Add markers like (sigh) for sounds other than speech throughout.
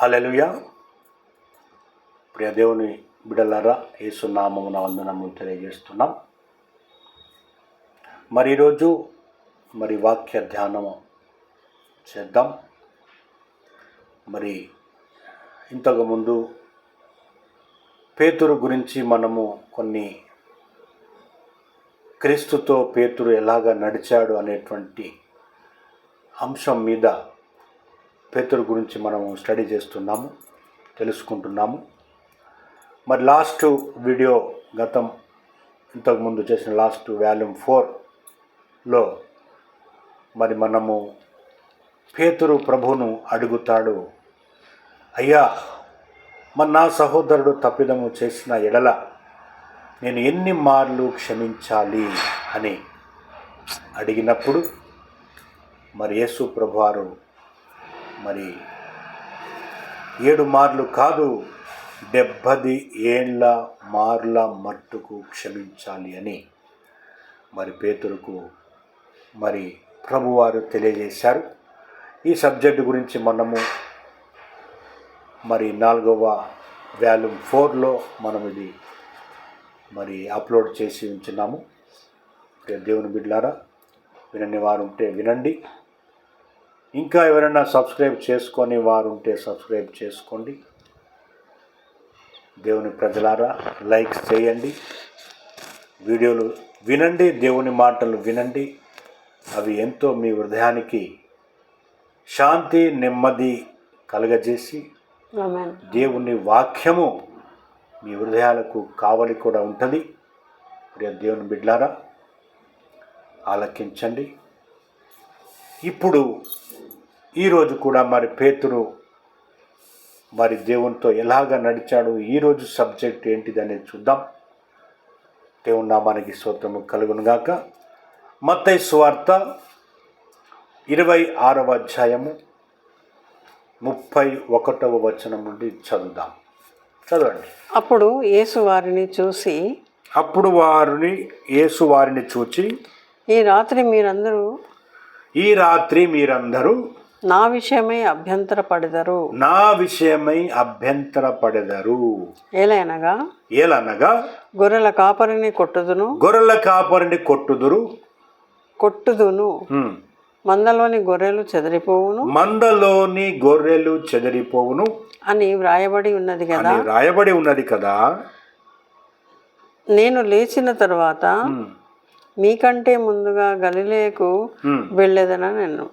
హల్లెలూయా ప్రియదేవుని బిడలరా ఏసునామమున యేసునామమున వందనములు తెలియజేస్తున్నాం. మరి ఈరోజు మరి వాక్య ధ్యానము చేద్దాం. మరి ఇంతకుముందు పేతురు గురించి మనము కొన్ని క్రీస్తుతో పేతురు ఎలాగ నడిచాడు అనేటువంటి అంశం మీద పేతురు గురించి మనము స్టడీ చేస్తున్నాము తెలుసుకుంటున్నాము. మరి లాస్ట్ వీడియో గతం ఇంతకుముందు చేసిన లాస్ట్ వాల్యూమ్ ఫోర్లో మరి మనము పేతురు ప్రభును అడుగుతాడు అయ్యా మరి నా సహోదరుడు తప్పిదము చేసిన ఎడల నేను ఎన్ని మార్లు క్షమించాలి? అని అడిగినప్పుడు మరి యేసు ప్రభువారు మరి ఏడు మార్లు కాదు డెబ్బది ఏండ్ల మార్ల మట్టుకు క్షమించాలి అని మరి పేతురుకు మరి ప్రభువారు తెలియజేశారు. ఈ సబ్జెక్టు గురించి మనము మరి నాలుగవ వాల్యూమ్ ఫోర్లో మనం ఇది మరి అప్లోడ్ చేసి ఉంచున్నాము. దేవుని బిడ్లారా వినని వారు ఉంటే వినండి. ఇంకా ఎవరైనా సబ్స్క్రైబ్ చేసుకొని వారు ఉంటే సబ్స్క్రైబ్ చేసుకోండి. దేవుని ప్రజలారా లైక్స్ చేయండి. వీడియోలు వినండి దేవుని మాటలు వినండి. అవి ఎంతో మీ హృదయానికి శాంతి నెమ్మది కలగజేసి దేవుని వాక్యము మీ హృదయాలకు కావలి కూడా ఉంటుంది. ప్రియ దేవుని బిడ్లారా ఆలకించండి. ఇప్పుడు ఈరోజు కూడా మరి పేతురు మరి దేవునితో ఎలాగ నడిచాడు? ఈరోజు సబ్జెక్ట్ ఏంటిది అనేది చూద్దాం. దేవుని నామానికి స్తోత్రము కలుగునుగాక మత్తయి సువార్త ఇరవై ఆరవ అధ్యాయము ముప్పై ఒకటవ వచనం నుండి చదువుదాం. చదవండి. అప్పుడు యేసు వారిని చూసి అప్పుడు వారిని యేసు వారిని చూచి ఈ రాత్రి మీరందరూ ఈ రాత్రి మీరందరూ నా విషయమై అభ్యంతర పడదరు నా విషయమై అభ్యంతర పడెదరు ఏలైనగా? ఏలనగా గొర్రెల కాపరిని కొట్టుదును. గొర్రెల కాపరిని కొట్టుదురు. కొట్టుదును. మందలోని గొర్రెలు చెదిరిపోవును. మందలోని గొర్రెలు చెదిరిపోవును. అని వ్రాయబడి ఉన్నది కదా. అని రాయబడి ఉన్నది కదా. నేను లేచిన తరువాత. మీకంటే ముందుగా గలిలేకు. వెళ్ళేదన నేను.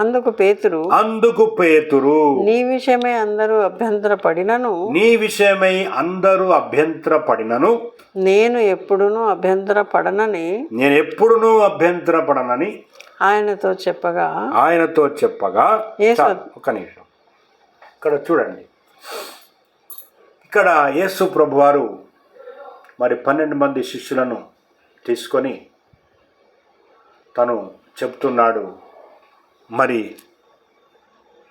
అందుకు పేతురు అందుకు పేతురు. నీ విషయమే అందరూ అభ్యంతర పడినను నీ విషయమై అందరూ అభ్యంతర పడినను నేను ఎప్పుడునూ అభ్యంతర పడనని నేను ఎప్పుడునూ అభ్యంతర పడనని ఆయనతో చెప్పగా ఆయనతో చెప్పగా ఒక్క నిమిషం. ఇక్కడ చూడండి. ఇక్కడ యేసు ప్రభువారు మరి పన్నెండు మంది శిష్యులను తీసుకొని తను చెప్తున్నాడు. మరి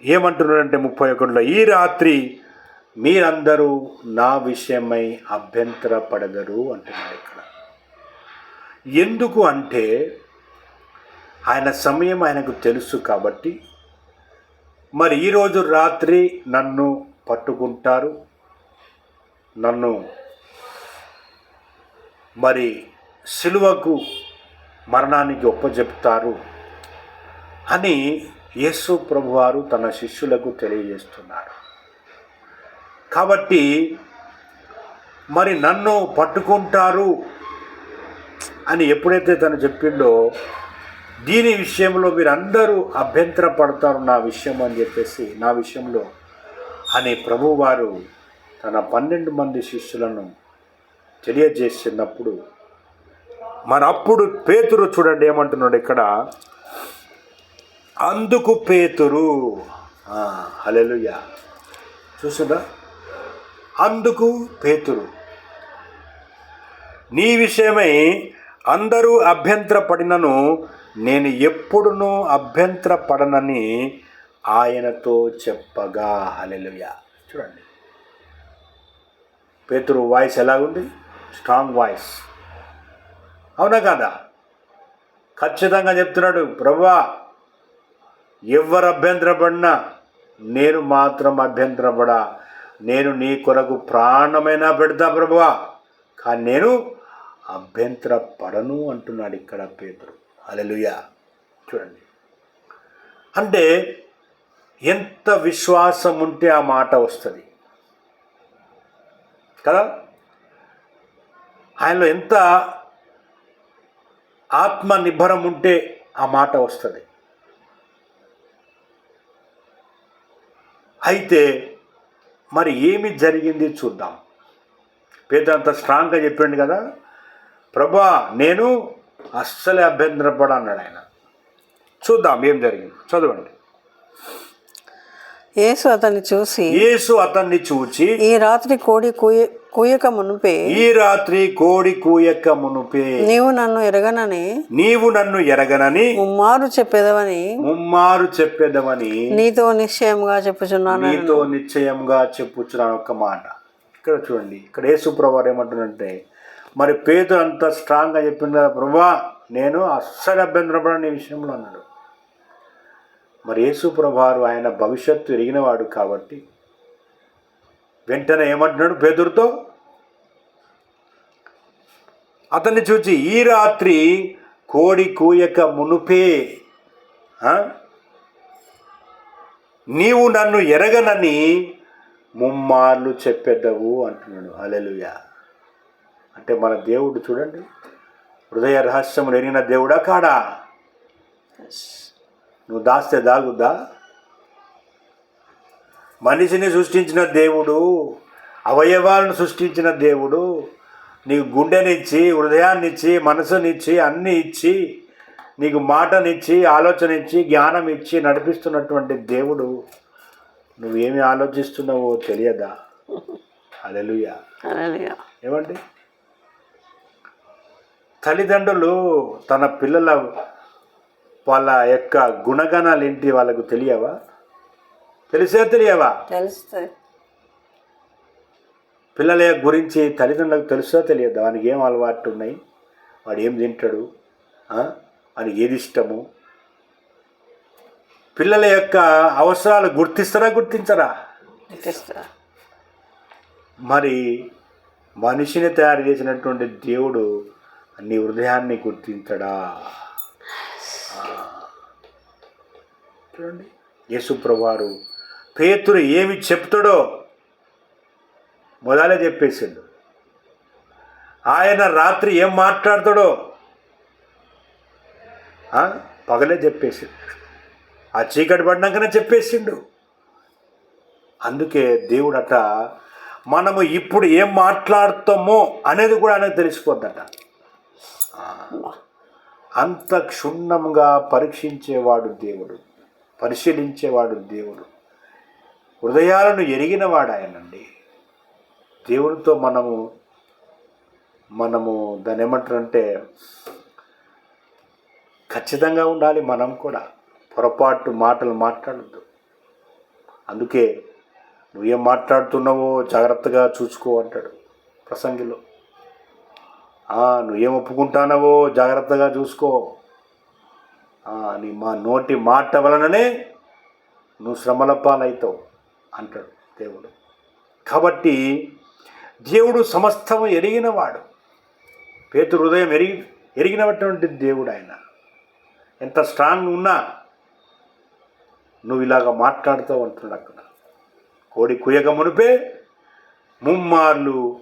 ఏమంటున్నాడంటే ముప్పై ఒకటిలో ఈ రాత్రి మీరందరూ నా విషయమై అభ్యంతర పడగరు అంటున్నాడు ఇక్కడ. ఎందుకు అంటే ఆయన సమయం ఆయనకు తెలుసు కాబట్టి. మరి ఈరోజు రాత్రి నన్ను పట్టుకుంటారు. నన్ను మరి సిలువకు మరణానికి ఒప్పజెప్తారు అని యేసు ప్రభువారు తన శిష్యులకు తెలియజేస్తున్నారు. కాబట్టి మరి నన్ను పట్టుకుంటారు అని ఎప్పుడైతే తను చెప్పిండో దీని విషయంలో మీరందరూ అభ్యంతరపడతారు అభ్యంతర పడతారు నా విషయం అని చెప్పేసి నా విషయంలో అని ప్రభువారు తన పన్నెండు మంది శిష్యులను తెలియజేసినప్పుడు మన అప్పుడు పేతురు చూడండి ఏమంటున్నాడు ఇక్కడ? అందుకు పేతురు. హలెలుయ చూసిందా అందుకు పేతురు. నీ విషయమై అందరూ అభ్యంతరపడినను నేను ఎప్పుడునూ అభ్యంతరపడనని ఆయనతో చెప్పగా. హలెలుయ చూడండి. పేతురు వాయిస్ ఎలాగుంది? Strong voice. అవునా కాదా? ఖచ్చితంగా చెప్తున్నాడు ప్రభా ఎవరు అభ్యంతరపడినా నేను మాత్రం అభ్యంతరపడా. నేను నీ కొరకు ప్రాణమైనా పెడతా ప్రభువా కానీ నేను అభ్యంతర పడను అంటున్నాడు ఇక్కడ పేదరు అలెలుయా చూడండి. అంటే ఎంత విశ్వాసం ఉంటే ఆ మాట వస్తుంది. కదా? ఆయనలో ఎంత ఆత్మ నిబ్బరం ఉంటే ఆ మాట వస్తుంది. అయితే మరి ఏమి జరిగింది చూద్దాం. పేద అంత స్ట్రాంగ్గా చెప్పిండు కదా. ప్రభా నేను అస్సలే అభ్యంతరపడ అన్నాడు ఆయన. చూద్దాం ఏం జరిగింది. చదవండి. యేసు అతన్ని చూసి యేసు అతన్ని చూచి ఈ రాత్రి కోడి కూయ కూయక మునుపే. ఈ రాత్రి కోడి కూయక్క మునుపే. నీవు నన్ను ఎరగనని. నీవు నన్ను ఎరగనని. ముమ్మారు చెప్పేదవని. ముమ్మారు చెప్పేదమని నీతో నిశ్చయముగా చెప్పుచున్నాను. నీతో నిశ్చయంగా చెప్పుచున్నాను ఒక మాట. ఇక్కడ చూడండి. ఇక్కడ యేసుప్రభు ఏమంటున్నంటే మరి పేద అంత స్ట్రాంగ్గా చెప్పింది కదా ప్రభా నేను అస్సలు అభ్యంతరపడని విషయంలో అన్నాడు. మరి యేసుప్రభారు ఆయన భవిష్యత్తు ఎరిగినవాడు కాబట్టి వెంటనే ఏమంటున్నాడు పేదరుతో అతన్ని చూచి ఈ రాత్రి కోడి కూయక మునుపే నీవు నన్ను ఎరగనని ముమ్మార్లు చెప్పెద్దవు అంటున్నాడు. అలెలుయా అంటే మన దేవుడు చూడండి హృదయ రహస్యములు ఎరిగిన దేవుడా కాడా? నువ్వు దాస్తే దాగుద్దా? మనిషిని సృష్టించిన దేవుడు అవయవాలను సృష్టించిన దేవుడు నీకు గుండెనిచ్చి హృదయాన్నిచ్చి మనసునిచ్చి అన్నీ ఇచ్చి నీకు మాటనిచ్చి ఆలోచన ఇచ్చి జ్ఞానం ఇచ్చి నడిపిస్తున్నటువంటి దేవుడు నువ్వేమి ఆలోచిస్తున్నావో తెలియదా? అలెలుయా. ఏమండి? తల్లిదండ్రులు తన పిల్లల వాళ్ళ యొక్క గుణగణాలు ఏంటి వాళ్ళకు తెలియవా? తెలిసే తెలియవా? తెలుస్తుంది పిల్లల గురించి తల్లిదండ్రులకు తెలుసా తెలియదు? వానికి ఏం అలవాట్లు ఉన్నాయి? వాడు ఏం తింటాడు? వానికి ఏది ఇష్టము? పిల్లల యొక్క అవసరాలు గుర్తిస్తారా గుర్తించరా? మరి మనిషిని తయారు చేసినటువంటి దేవుడు నీ హృదయాన్ని గుర్తించడా. చూడండి. యేసుప్రభువారు పేతురు ఏమి చెప్తాడో మొదలే చెప్పేసిండు. ఆయన రాత్రి ఏం మాట్లాడతాడో పగలే చెప్పేసిండు. ఆ చీకటి పడినాకనే చెప్పేసిండు. అందుకే దేవుడట మనము ఇప్పుడు ఏం మాట్లాడతామో అనేది కూడా ఆయనకు తెలిసిపోద్దట. అంత క్షుణ్ణంగా పరీక్షించేవాడు దేవుడు పరిశీలించేవాడు దేవుడు. హృదయాలను ఎరిగిన వాడాయనండి దేవుడితో మనము మనము దాన్ని ఏమంటారంటే ఖచ్చితంగా ఉండాలి మనం కూడా. పొరపాటు మాటలు మాట్లాడద్దు. అందుకే నువ్వేం మాట్లాడుతున్నావో జాగ్రత్తగా చూసుకో అంటాడు ప్రసంగిలో. నువ్వేం ఒప్పుకుంటానవో జాగ్రత్తగా చూసుకో. నీ మా నోటి మాట వలననే నువ్వు శ్రమల పాలవుతావు అంటాడు దేవుడు. కాబట్టి దేవుడు సమస్తము ఎరిగినవాడు. పేతు హృదయం ఎరిగి ఎరిగినటువంటి దేవుడు ఆయన. ఎంత స్ట్రాంగ్ ఉన్నా నువ్వు ఇలాగ మాట్లాడుతావు అంటున్నాడు అక్కడ. కోడి కుయక మునిపే ముమ్మార్లు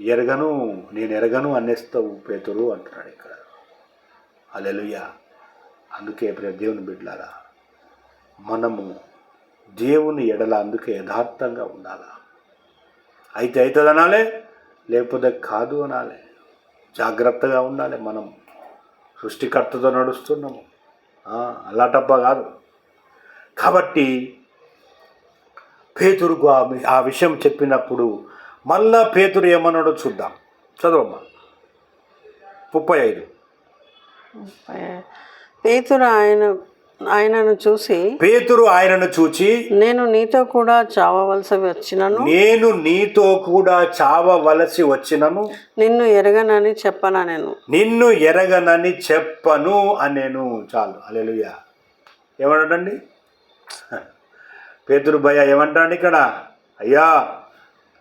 ఎరగను నేను ఎరగను అనేస్తావు పేతురు అంటున్నాడు ఇక్కడ. అలెలుయ అందుకే ప్రియ దేవుని బిడ్డలారా మనము దేవుని ఎడల అందుకే యథార్థంగా ఉండాలా? అయితే అవుతుంది అనాలే? లేకపోతే కాదు అనాలి? జాగ్రత్తగా ఉండాలి మనం. సృష్టికర్తతో నడుస్తున్నాము. అలాటప్ప అల్లాటప్ప కాదు. కాబట్టి పేతురుకు ఆ విషయం చెప్పినప్పుడు మళ్ళా పేతురు ఏమన్నాడో చూద్దాం. చదవమ్మా. ముప్పై ఐదు. పేతురు ఆయన ఆయనను చూసి పేతురు ఆయనను చూచి నేను నీతో కూడా చావవలసి వచ్చినను? నేను నీతో కూడా చావవలసి వచ్చినను? నిన్ను ఎరగనని చెప్పనా నేను? నిన్ను ఎరగనని చెప్పను అనేను. చాలు. అలెలుయ ఏమన్నాడండి పేతురు భయ్య ఏమంటాడు ఇక్కడ? అయ్యా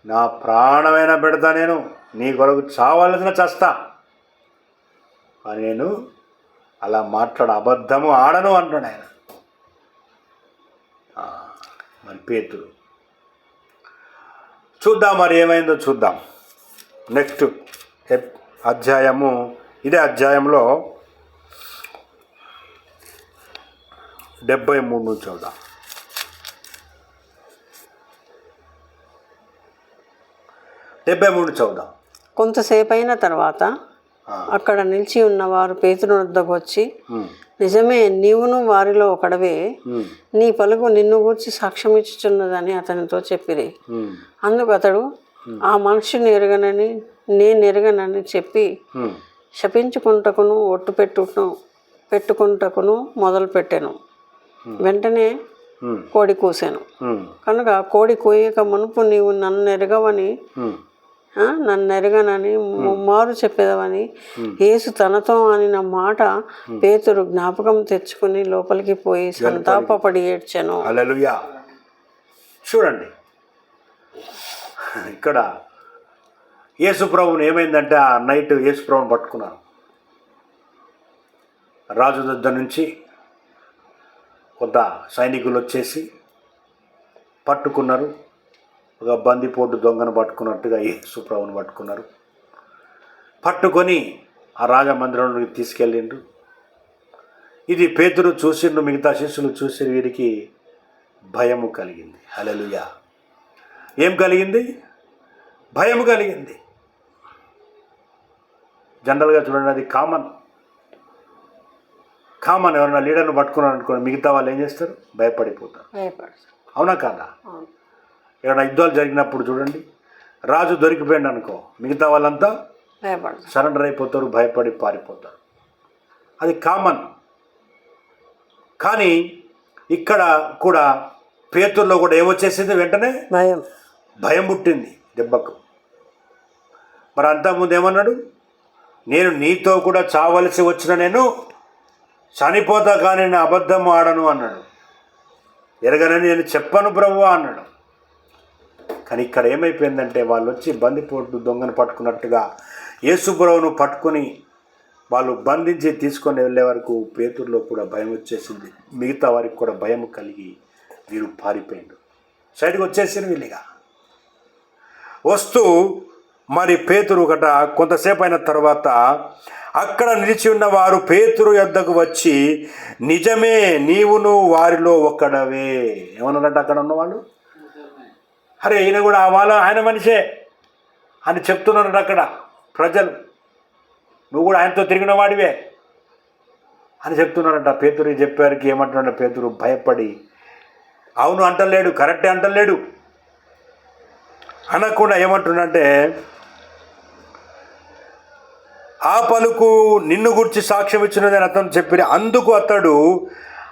నా ప్రాణమైన పెడతా నేను. నీ కొరకు చావాల్సిన చస్తా. నేను అలా మాట్లాడ అబద్ధము ఆడను అంటాడు ఆయన. మరి పేతుడు చూద్దాం మరి ఏమైందో చూద్దాం. నెక్స్ట్ ఎప్- అధ్యాయము ఇదే అధ్యాయంలో డెబ్బై మూడు నుంచి చూద్దాం. డెబ్బై మూడు చదువుదాం కొంతసేపు అయిన తర్వాత అక్కడ నిలిచి ఉన్నవారు పేతురు వద్దకు వచ్చి నిజమే నీవును వారిలో ఒకడవే. నీ పలుకు నిన్ను గూర్చి సాక్ష్యం ఇచ్చుచున్నదని అతనితో చెప్పిరి. అందుకు అతడు ఆ మనుషుని ఎరగనని నేను ఎరగనని చెప్పి శపించుకుంటకును ఒట్టు పెట్టును పెట్టుకుంటకును మొదలు పెట్టాను వెంటనే కోడి కూసాను కనుక కోడి కోయక మునుపు నీవు నన్ను ఎరగవని నన్ను ఎరగనని ముమ్మారు చెప్పేదవని. యేసు తనతో అనిన మాట పేతురు జ్ఞాపకం తెచ్చుకుని లోపలికి పోయి సంతాపపడి ఏడ్చాను. హల్లెలూయా. చూడండి. ఇక్కడ యేసుప్రభుని ఏమైందంటే ఆ నైట్ యేసుప్రభుని పట్టుకున్నారు. రాజు దగ్గర నుంచి కొంత సైనికులు వచ్చేసి పట్టుకున్నారు. ఒక బందిపోటు దొంగను పట్టుకున్నట్టుగా యేసుప్రభుని పట్టుకున్నారు. పట్టుకొని ఆ రాజమందిరంలోకి తీసుకెళ్ళిండు ఇది పేతురు చూసిండు మిగతా శిష్యులు చూసి వీరికి భయము కలిగింది. హలలుయా ఏం కలిగింది? భయము కలిగింది. జనరల్గా చూడండి అది కామన్. కామన్ ఎవరైనా లీడర్ను పట్టుకున్నారు అనుకోండి మిగతా వాళ్ళు ఏం చేస్తారు? భయపడిపోతారు. భయపడు అవునా కాదా? ఏమైనా యుద్ధాలు జరిగినప్పుడు చూడండి రాజు దొరికిపోయింది అనుకో మిగతా వాళ్ళంతా సరెండర్ అయిపోతారు భయపడి పారిపోతారు. అది కామన్. కానీ ఇక్కడ కూడా పేతుల్లో కూడా ఏమొచ్చేసింది వెంటనే? భయం. భయం పుట్టింది దెబ్బకు. మరి అంతకుముందు ఏమన్నాడు? నేను నీతో కూడా చావలసి వచ్చిన నేను చనిపోతా కానీ నేను అబద్ధం ఆడను అన్నాడు. ఎరగనని నేను చెప్పను ప్రభు అన్నాడు. కానీ ఇక్కడ ఏమైపోయిందంటే వాళ్ళు వచ్చి బందిపోటు దొంగను పట్టుకున్నట్టుగా యేసుబ్రవ్ను పట్టుకొని వాళ్ళు బంధించి తీసుకొని వెళ్ళే వరకు పేతుల్లో కూడా భయం వచ్చేసింది. మిగతా వారికి కూడా భయం కలిగి వీరు పారిపోయిండు సైడ్కి వచ్చేసారు వీళ్ళిగా. వస్తూ మరి పేతురు ఒకట కొంతసేపు అయిన తర్వాత అక్కడ నిలిచి ఉన్న వారు పేతురు యొద్దకు వచ్చి నిజమే నీవును వారిలో ఒక్కడవే ఏమన్నారంట అక్కడ ఉన్నవాళ్ళు? అరే ఈయన కూడా వాళ్ళ ఆయన మనిషే అని చెప్తున్నాడు అక్కడ ప్రజలు. నువ్వు కూడా ఆయనతో తిరిగిన వాడివే అని చెప్తున్నాడంట పేతురు. చెప్పారికి ఏమంటున్నాడు పేతురు? భయపడి. అవును అంటలేడు కరెక్టే అంటలేడు. అనకుండా ఏమంటున్నంటే ఆ పలుకు నిన్ను గురించి సాక్ష్యం ఇచ్చినదని అతను చెప్పి అందుకు అతడు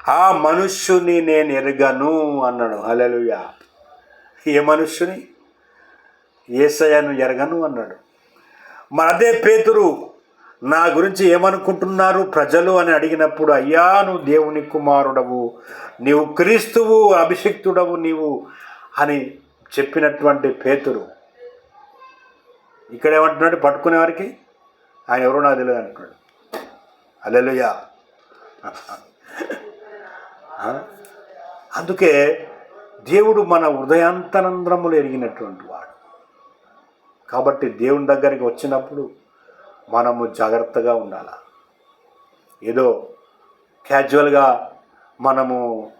ఆ మనుష్యుని నేను ఎరగను అన్నాడు. అలెలుయా ఏ మనుష్యుని? ఏసయ్యను ఎరగను అన్నాడు. మరి అదే పేతురు నా గురించి ఏమనుకుంటున్నారు ప్రజలు అని అడిగినప్పుడు అయ్యా నువ్వు దేవుని కుమారుడవు నీవు క్రీస్తువు అభిషిక్తుడవు నీవు అని చెప్పినటువంటి పేతురు. ఇక్కడ ఏమంటున్నాడు? పట్టుకునే వారికి? ఆయన ఎవరో నాకు తెలియదు అంటున్నాడు. అలెలుయా (laughs) అందుకే దేవుడు మన హృదయాంతరంధ్రములు ఎరిగినటువంటి వాడు. కాబట్టి దేవుని దగ్గరికి వచ్చినప్పుడు మనము జాగ్రత్తగా ఉండాలి. ఏదో క్యాజువల్గా మనము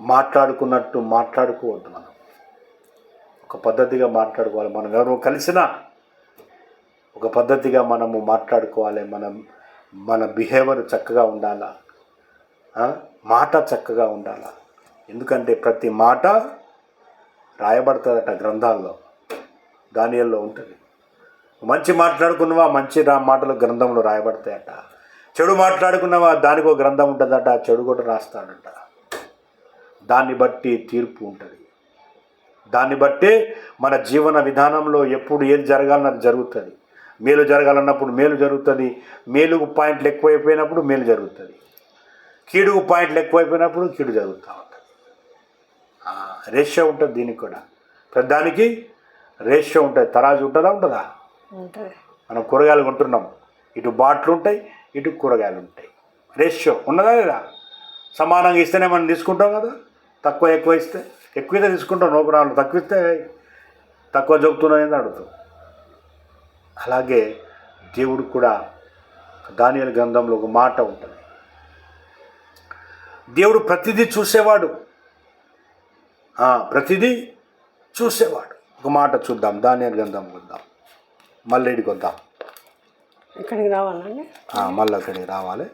మాట్లాడుకున్నట్టు మాట్లాడుకోవద్దు మనం. ఒక పద్ధతిగా మాట్లాడుకోవాలి. మనం ఎవరు కలిసినా ఒక పద్ధతిగా మనము మాట్లాడుకోవాలి. మనం మన బిహేవియర్ చక్కగా ఉండాలా. మాట చక్కగా ఉండాలా. ఎందుకంటే ప్రతి మాట రాయబడుతుందట గ్రంథాల్లో దానియల్లో ఉంటుంది. మంచి మాట్లాడుకున్నవా మంచి రా మాటలు గ్రంథంలో రాయబడతాయట. చెడు మాట్లాడుకున్నవా దానికి ఒక గ్రంథం ఉంటుందట చెడు కూడా రాస్తాడట. దాన్ని బట్టి తీర్పు ఉంటుంది. దాన్ని బట్టే మన జీవన విధానంలో ఎప్పుడు ఏది జరగాలన్నది జరుగుతుంది. మేలు జరగాలన్నప్పుడు మేలు జరుగుతుంది. మేలుకు పాయింట్లు ఎక్కువైపోయినప్పుడు మేలు జరుగుతుంది. కీడుకు పాయింట్లు ఎక్కువైపోయినప్పుడు కీడు జరుగుతూ ఉంటుంది. రేషియో ఉంటుంది దీనికి కూడా. ప్రతిదానికి రేషియో ఉంటుంది తరాజు ఉంటుందా ఉంటుందా? మనం కూరగాయలు కొంటున్నాం. ఇటు బాట్లు ఉంటాయి ఇటు కూరగాయలు ఉంటాయి. రేషియో ఉన్నదా లేదా? సమానంగా ఇస్తేనే మనం తీసుకుంటాం కదా. తక్కువ ఎక్కువ ఇస్తే ఎక్కువ ఇస్తే తీసుకుంటాం నో ప్రాబ్లం తక్కువ ఇస్తే తక్కువ జోకుతున్నాయని అడుగుతాం. అలాగే దేవుడు కూడా దానియల గ్రంథంలో ఒక మాట ఉంటుంది. దేవుడు ప్రతిదీ చూసేవాడు. ప్రతిదీ చూసేవాడు. ఒక మాట చూద్దాం దానియల గ్రంథం వద్దాం మళ్ళీడికి వద్దాం. ఇక్కడికి రావాలండి? మళ్ళీ అక్కడికి రావాలి.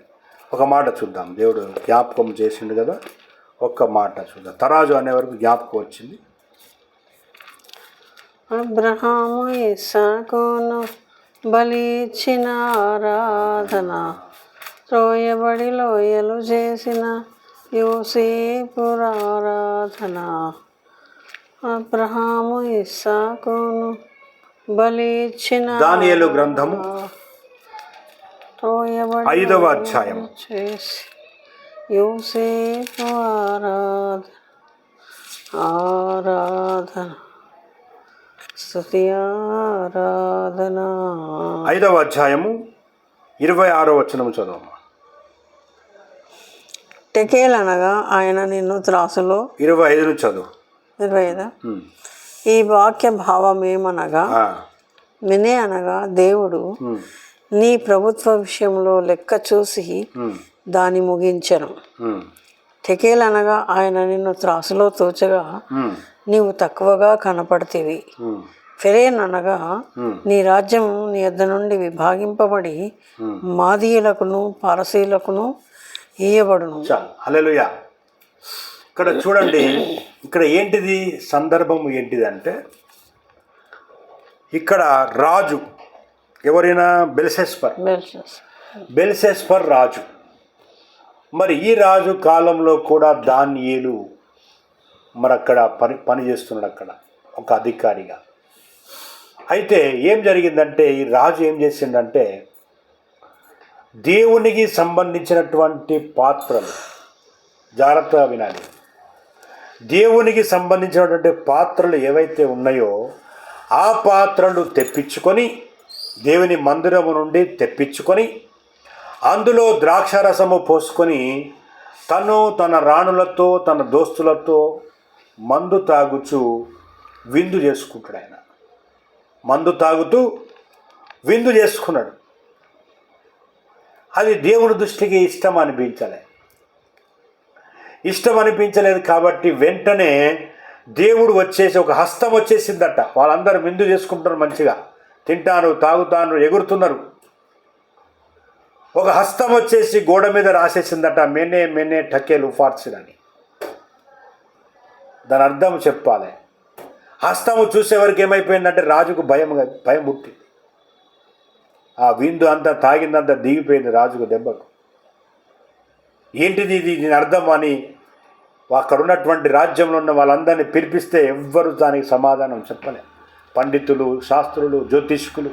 ఒక మాట చూద్దాం. దేవుడు జ్ఞాపకం చేసిండు కదా ఒక్క మాట చూద్దాం. తరాజు అనే వరకు జ్ఞాపకం వచ్చింది. అబ్రహాము ఇస్సాకును బలి ఇచ్చిన ఆరాధన త్రోయబడి లోయలు చేసిన యోసేపుర ఆరాధన అబ్రహాము ఇస్సాకును బలి ఇచ్చిన దానియేలు గ్రంథము ఐదవ అధ్యాయం. చేసి యోసేపు ఆరాధన ఆరాధన. స్తుతి ఆరాధన. ఐదవ అధ్యాయము ఇరవై ఆరో వచనము చదవమ్మా టెకేల్ అనగా ఆయన నిన్ను త్రాసులో ఇరవై ఐదును చదువు. ఇరవై ఐదా. ఈ వాక్య భావం ఏమనగా వినే అనగా దేవుడు నీ ప్రభుత్వ విషయంలో లెక్క చూసి ఉమ్, దాని ముగించను. టెకేల్ అనగా ఆయన నిన్ను త్రాసులో తోచగా నీవు తక్కువగా కనపడితివి. ఫెరేన్ అనగా నీ రాజ్యం నీ యొద్ద నుండి విభాగింపబడి మాదీయులకును పారసీలకును ఇయ్యబడును చాలు హల్లెలూయా. ఇక్కడ చూడండి ఇక్కడ ఏంటిది సందర్భం ఏంటిది అంటే ఇక్కడ రాజు ఎవరైనా బెల్సెస్పర్. బెల్సెస్పర్ రాజు. మరి ఈ రాజు కాలంలో కూడా దానియేలు మరి అక్కడ పని పని చేస్తున్నాడు అక్కడ ఒక అధికారిగా. అయితే ఏం జరిగిందంటే ఈ రాజు ఏం చేసిండంటే దేవునికి సంబంధించినటువంటి పాత్రలు. జాగ్రత్తగా వినాలి. దేవునికి సంబంధించినటువంటి పాత్రలు ఏవైతే ఉన్నాయో ఆ పాత్రలు తెప్పించుకొని దేవుని మందిరము నుండి తెప్పించుకొని అందులో ద్రాక్షారసము పోసుకొని తను తన రాణులతో తన దోస్తులతో మందు తాగుచు విందు చేసుకుంటాడు ఆయన. మందు తాగుతూ విందు చేసుకున్నాడు. అది దేవుని దృష్టికి ఇష్టం అనిపించలే ఇష్టం అనిపించలేదు కాబట్టి వెంటనే దేవుడు వచ్చేసి ఒక హస్తం వచ్చేసిందట. వాళ్ళందరూ విందు చేసుకుంటున్నారు మంచిగా. తింటాను తాగుతాను ఎగురుతున్నారు. ఒక హస్తం వచ్చేసి గోడ మీద రాసేసిందట మెనే మెనే టకేలు ఫార్సిలని దాని అర్థం చెప్పాలి. హస్తము చూసేవరకు ఏమైపోయిందంటే రాజుకు భయం భయం పుట్టింది. ఆ విందు అంతా తాగిందంతా దిగిపోయింది రాజుకు దెబ్బకు. ఏంటిది ఇది? దీని అర్థం అని అక్కడ ఉన్నటువంటి రాజ్యంలో ఉన్న వాళ్ళందరినీ పిలిపిస్తే ఎవ్వరు దానికి సమాధానం చెప్పలే. పండితులు శాస్త్రులు జ్యోతిష్కులు.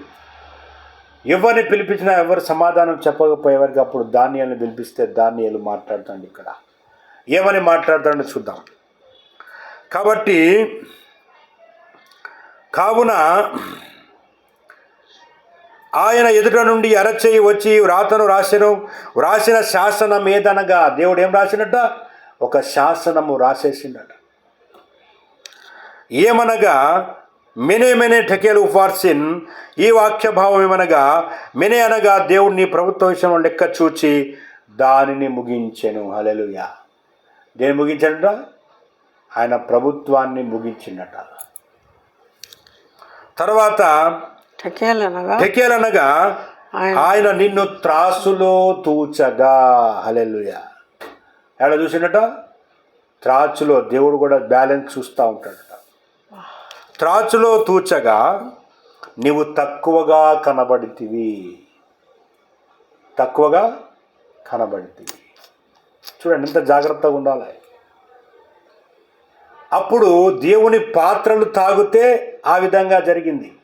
ఎవరిని పిలిపించినా ఎవరు సమాధానం చెప్పకపోయేవారికి అప్పుడు ధాన్యాలను పిలిపిస్తే ధాన్యాలు మాట్లాడుతాడు ఇక్కడ. ఏమని మాట్లాడతాడో చూద్దాం. కాబట్టి కావున ఆయన ఎదుట నుండి అరచేయి వచ్చి వ్రాతను రాసెను. వ్రాసిన శాసనం ఏదనగా దేవుడు ఏం రాసినట్ట ఒక శాసనము రాసేసిండట. ఏమనగా మెనే మెనే టెకేల్ ఉఫార్సిన్ ఈ వాక్య భావం ఏమనగా మెనే అనగా దేవుడు నీ ప్రభుత్వ విషయంలో లెక్క చూచి దానిని ముగించెను. హలలుయా దేని ముగించడట? ఆయన ప్రభుత్వాన్ని ముగించిండట తర్వాత టెకేల్ అనగా టెకేల్ అనగా ఆయన నిన్ను త్రాసులో తూచగా. హలెలుయా ఎక్కడ చూసిండట? త్రాచులో. దేవుడు కూడా బ్యాలెన్స్ చూస్తూ ఉంటాడట. త్రాచులో తూచగా నీవు తక్కువగా కనబడితివి. తక్కువగా కనబడితివి. చూడండి ఎంత జాగ్రత్తగా ఉండాలి. అప్పుడు దేవుని పాత్రలు తాగితే ఆ విధంగా జరిగింది.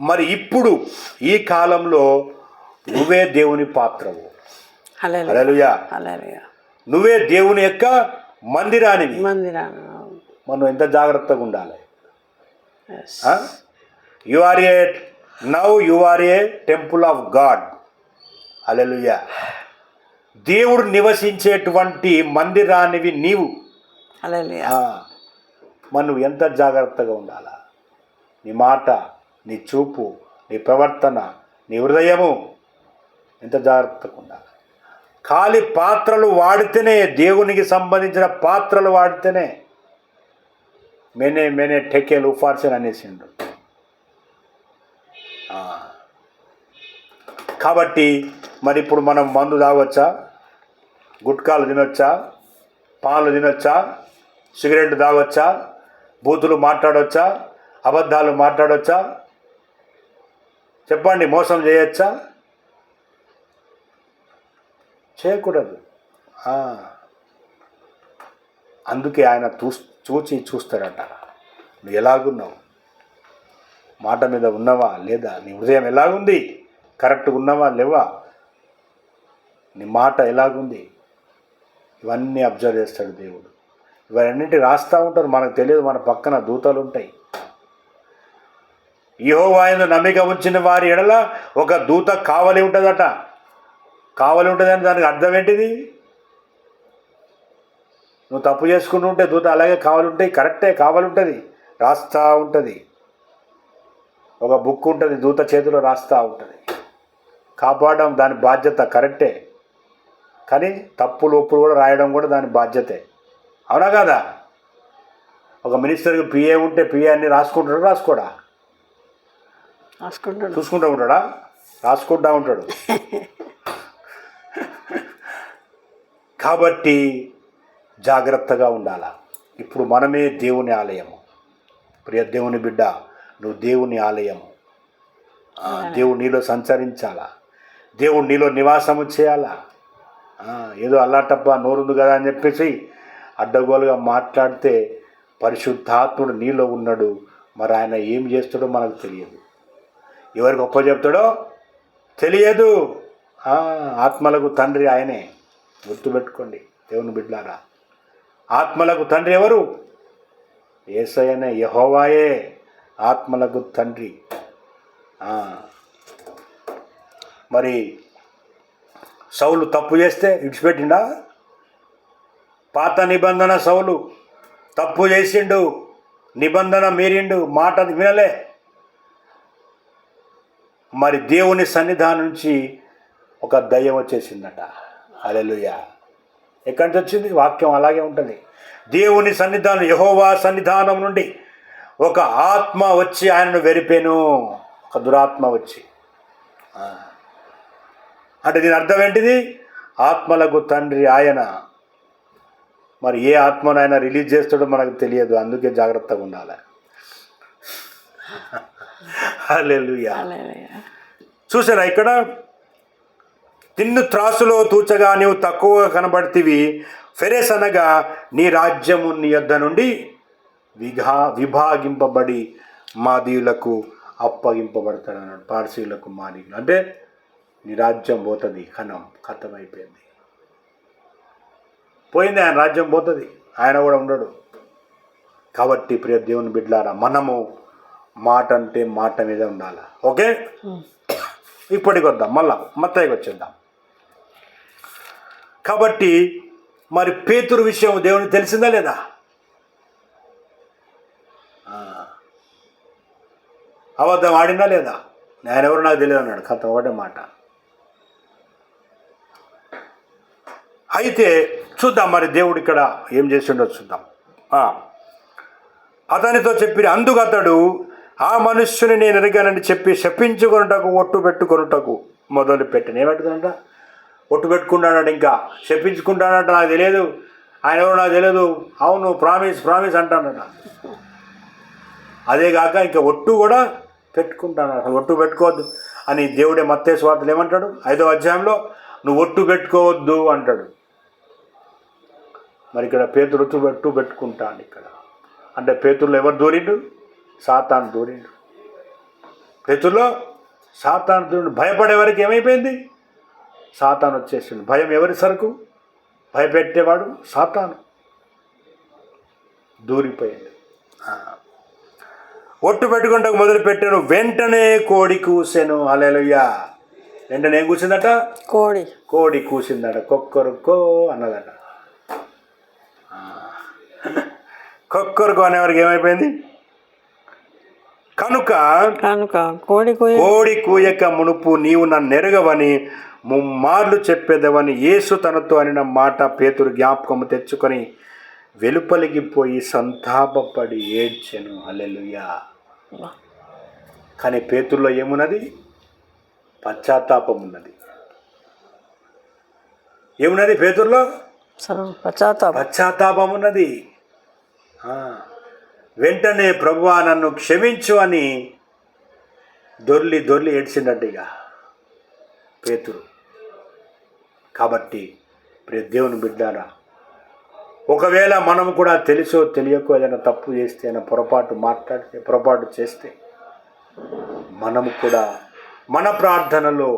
మరి ఇప్పుడు ఈ కాలంలో నువ్వే దేవుని పాత్రవు. హల్లెలూయా. నువ్వే దేవుని యొక్క మందిరానివి. మనం ఎంత జాగ్రత్తగా ఉండాలి. You are a now you are a temple of God alleluia దేవుడు నివసించేటువంటి మందిరానివి నీవు. నువ్వు ఎంత జాగ్రత్తగా ఉండాలా? నీ మాట నీ చూపు నీ ప్రవర్తన నీ హృదయము ఎంత జాగ్రత్తగా ఉండాలి. ఖాళీ పాత్రలు వాడితేనే దేవునికి సంబంధించిన పాత్రలు వాడితేనే మెనే మెనే టెకేలు ఉఫార్సన్ అనేసిండు కాబట్టి మరి ఇప్పుడు మనం మందు తాగొచ్చా? గుట్కాలు తినొచ్చా? పాలు తినొచ్చా? సిగరెట్ తాగొచ్చా? బూతులు మాట్లాడొచ్చా? అబద్ధాలు మాట్లాడొచ్చా? చెప్పండి మోసం చేయొచ్చా? చేయకూడదు. అందుకే ఆయన చూ చూచి చూస్తాడట నువ్వు ఎలాగున్నావు? మాట మీద ఉన్నవా లేదా? నీ హృదయం ఎలాగుంది? కరెక్ట్గా ఉన్నవా లేవా? నీ మాట ఎలాగుంది? ఇవన్నీ అబ్జర్వ్ చేస్తాడు దేవుడు. ఇవన్నింటి రాస్తూ ఉంటారు మనకు తెలియదు మన పక్కన దూతలు ఉంటాయి. యహోవాయను నమ్మిక ఉంచిన వారి ఎడల ఒక దూత కావలి ఉంటుందట. కావలి ఉంటుందని దానికి అర్థం ఏంటిది? నువ్వు తప్పు చేసుకుంటూ ఉంటే దూత అలాగే కావాలంటే కరెక్టే కావాలి ఉంటుంది రాస్తా ఉంటుంది. ఒక బుక్ ఉంటుంది దూత చేతిలో రాస్తా ఉంటుంది. కాపాడడం దాని బాధ్యత కరెక్టే. కానీ తప్పులు ఒప్పులు కూడా రాయడం కూడా దాని బాధ్యతే. అవునా కదా? ఒక మినిస్టర్కి పిఏ ఉంటే పిఏ అన్ని రాసుకుంటాడు రాసుకోడా? చూసుకుంటూ ఉంటాడా? రాసుకుంటూ ఉంటాడు. కాబట్టి జాగ్రత్తగా ఉండాలా? ఇప్పుడు మనమే దేవుని ఆలయము. ప్రియ దేవుని బిడ్డ నువ్వు దేవుని ఆలయము. దేవుడు నీలో సంచరించాలా? దేవుడు నీలో నివాసము చేయాలా? ఏదో అల్లాటప్ప నోరుంది కదా అని చెప్పేసి అడ్డగోలుగా మాట్లాడితే పరిశుద్ధాత్ముడు నీలో ఉన్నాడు. మరి ఆయన ఏం చేస్తాడో మనకు తెలియదు. ఎవరు గొప్ప చెప్తాడో తెలియదు. ఆత్మలకు తండ్రి ఆయనే. గుర్తుపెట్టుకోండి దేవుని బిడ్డారా ఆత్మలకు తండ్రి ఎవరు? ఏసయనే యహోవాయే ఆత్మలకు తండ్రి. మరి సౌలు తప్పు చేస్తే ఇడిచిపెట్టిండా పాత నిబంధన సౌలు తప్పు చేసిండు నిబంధన మీరిండు మాట వినలే. మరి దేవుని సన్నిధానం నుంచి ఒక దయ్యం వచ్చేసిందట. అలెలుయ ఎక్కడి నుంచి వచ్చింది? వాక్యం అలాగే ఉంటుంది. దేవుని సన్నిధానం యహోవా సన్నిధానం నుండి ఒక ఆత్మ వచ్చి ఆయనను వెరిపాను. ఒక దురాత్మ వచ్చి. అంటే దీని అర్థం ఏంటిది? ఆత్మలకు తండ్రి ఆయన. మరి ఏ ఆత్మను ఆయన రిలీజ్ చేస్తాడో మనకు తెలియదు. అందుకే జాగ్రత్తగా ఉండాలి. చూసారా ఇక్కడ? తిన్ను త్రాసులో తూచగా నీవు తక్కువగా కనబడితివి. ఫెరెస్ అనగా నీ రాజ్యము నీ యొద్ద నుండి విఘా విభాగింపబడి మాదీయులకు అప్పగింపబడతాడు అన్నాడు పార్సీలకు మాదీయులు. అంటే నీ రాజ్యం పోతుంది. కనం అయిపోయింది. పోయింది ఆయన రాజ్యం పోతుంది. ఆయన కూడా ఉండడు. కాబట్టి ప్రియ దేవుని బిడ్లారా మనము మాట అంటే మాట మీద ఉండాలి? ఓకే? ఇప్పటికి వద్దాం మళ్ళా మత్తయ్యకి వచ్చేద్దాం. కాబట్టి మరి పేతురు విషయం దేవునికి తెలిసిందా లేదా. అబద్ధం ఆడిందా లేదా? ఆయన ఎవరు నాకు తెలియదు అన్నాడు కథ ఒకటే మాట. అయితే చూద్దాం మరి దేవుడు ఇక్కడ ఏం చేసిండో చూద్దాం. అతనితో చెప్పి అందుకు అతడు ఆ మనుష్యుని నేను ఎరగానని చెప్పి శపించుకొనుటకు ఒట్టు పెట్టుకొనుటకు మొదలు పెట్టిన. ఏమంటుందంట ఒట్టు పెట్టుకుంటాడట ఇంకా. శపించుకుంటాడంట నాకు తెలియదు ఆయన ఎవరు నాకు తెలియదు అవును ప్రామిస్ ప్రామిస్ అంటాడట అదే కాక ఇంకా ఒట్టు కూడా పెట్టుకుంటాను అసలు ఒట్టు పెట్టుకోవద్దు అని దేవుడే మత్తే స్వార్థలు ఏమంటాడు? ఐదో అధ్యాయంలో నువ్వు ఒట్టు పెట్టుకోవద్దు అంటాడు. మరి ఇక్కడ పేతుడు ఒట్టు పెట్టు పెట్టుకుంటాను ఇక్కడ. అంటే పేతుళ్ళు ఎవరు దూరిండు? సాతాను దూరిండు. పేతుల్లో సాతాను దూరిండు. భయపడే వరకు ఏమైపోయింది? సాతాను వచ్చేసిండు. భయం ఎవరి సరుకు? భయపెట్టేవాడు సాతాను. దూరిపోయింది. ఒట్టు పెట్టుకుంటూ మొదలు పెట్టాను వెంటనే కోడి కూసెను. అలెలుయ్యా వెంటనే ఏం కూసిందట? కోడి. కోడి కూసిందట. కొక్కరుకో అన్నదట. (laughs) కొక్కరుకో అనేవారికి ఏమైపోయింది? కనుక కనుక కోడి కోయ కోడి కూయక మునుపు నీవు నన్ను ఎరగవని ముమ్మార్లు చెప్పేదవని యేసు తనతో అనిన మాట పేతురు జ్ఞాపకము తెచ్చుకొని వెలుపలికి పోయి సంతాపపడి ఏడ్చెను. అల్లెలుయా కానీ పేతుల్లో ఏమున్నది? పశ్చాత్తాపం ఉన్నది ఏమున్నది పేతుర్లో? సర్వ పశ్చాత్తాపం. పశ్చాత్తాపం ఉన్నది ఆ. వెంటనే ప్రభువా నన్ను క్షమించు అని దొర్లి దొర్లి ఏడ్చిండట ఇక పేతురు. కాబట్టి ప్రియ దేవుని బిడ్డారా ఒకవేళ మనం కూడా తెలుసో తెలియకో ఏదైనా తప్పు చేస్తే ఏదైనా పొరపాటు మాట్లాడితే పొరపాటు చేస్తే మనం కూడా మన ప్రార్థనలో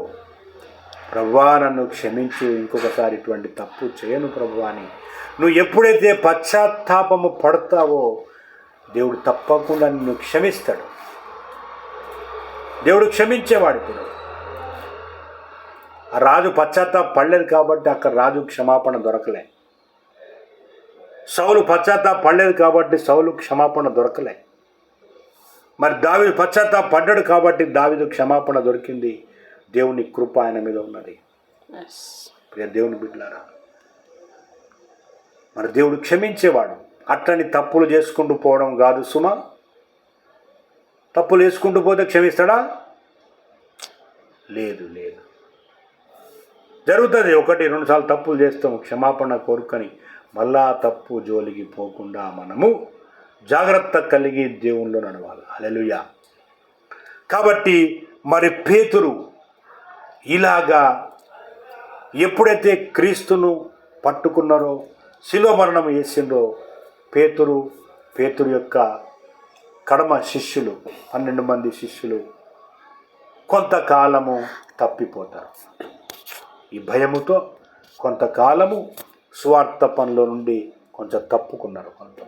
ప్రభువా నన్ను క్షమించు ఇంకొకసారి ఇటువంటి తప్పు చేయను ప్రభువా అని నువ్వు ఎప్పుడైతే పశ్చాత్తాపము పడతావో దేవుడు తప్పకుండా నిన్ను క్షమిస్తాడు. దేవుడు క్షమించేవాడు ఇప్పుడు. ఆ రాజు పశ్చాత్తాప పడలేదు కాబట్టి అక్కడ రాజు క్షమాపణ దొరకలే. సౌలు పశ్చాత్తాప పడలేదు కాబట్టి సౌలు క్షమాపణ దొరకలే. మరి దావిదు పశ్చాత్తాప పడ్డాడు కాబట్టి దావిదు క్షమాపణ దొరికింది. దేవుని కృప ఆయన మీద ఉన్నది. ప్రియ దేవుని బిడ్డలారా మరి దేవుడు క్షమించేవాడు. అట్లని తప్పులు చేసుకుంటూ పోవడం కాదు సుమ. తప్పులు వేసుకుంటూ పోతే క్షమిస్తాడా? లేదు లేదు. జరుగుతుంది. ఒకటి రెండు సార్లు తప్పులు చేస్తాము క్షమాపణ కోరుకొని మళ్ళా తప్పు జోలికి పోకుండా మనము జాగ్రత్త కలిగి దేవుళ్ళు నడవాలి. అలెలుయా కాబట్టి మరి పేతురు ఇలాగా ఎప్పుడైతే క్రీస్తును పట్టుకున్నారో శిలో మరణం వేసిండో పేతురు పేతురు యొక్క కడమ శిష్యులు పన్నెండు మంది శిష్యులు కొంతకాలము తప్పిపోతారు. ఈ భయముతో కొంతకాలము స్వార్థ పనుల నుండి కొంచెం తప్పుకున్నారు కొంత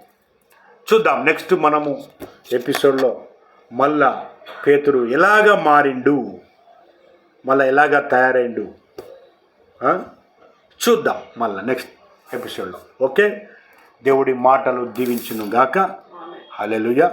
చూద్దాం నెక్స్ట్ మనము ఎపిసోడ్లో మళ్ళా పేతురు ఎలాగ మారిండు? మళ్ళా ఎలాగ తయారైండు? చూద్దాం మళ్ళా నెక్స్ట్ ఎపిసోడ్లో. ఓకే? దేవుడి మాటలు దీవించును గాక హల్లెలూయా.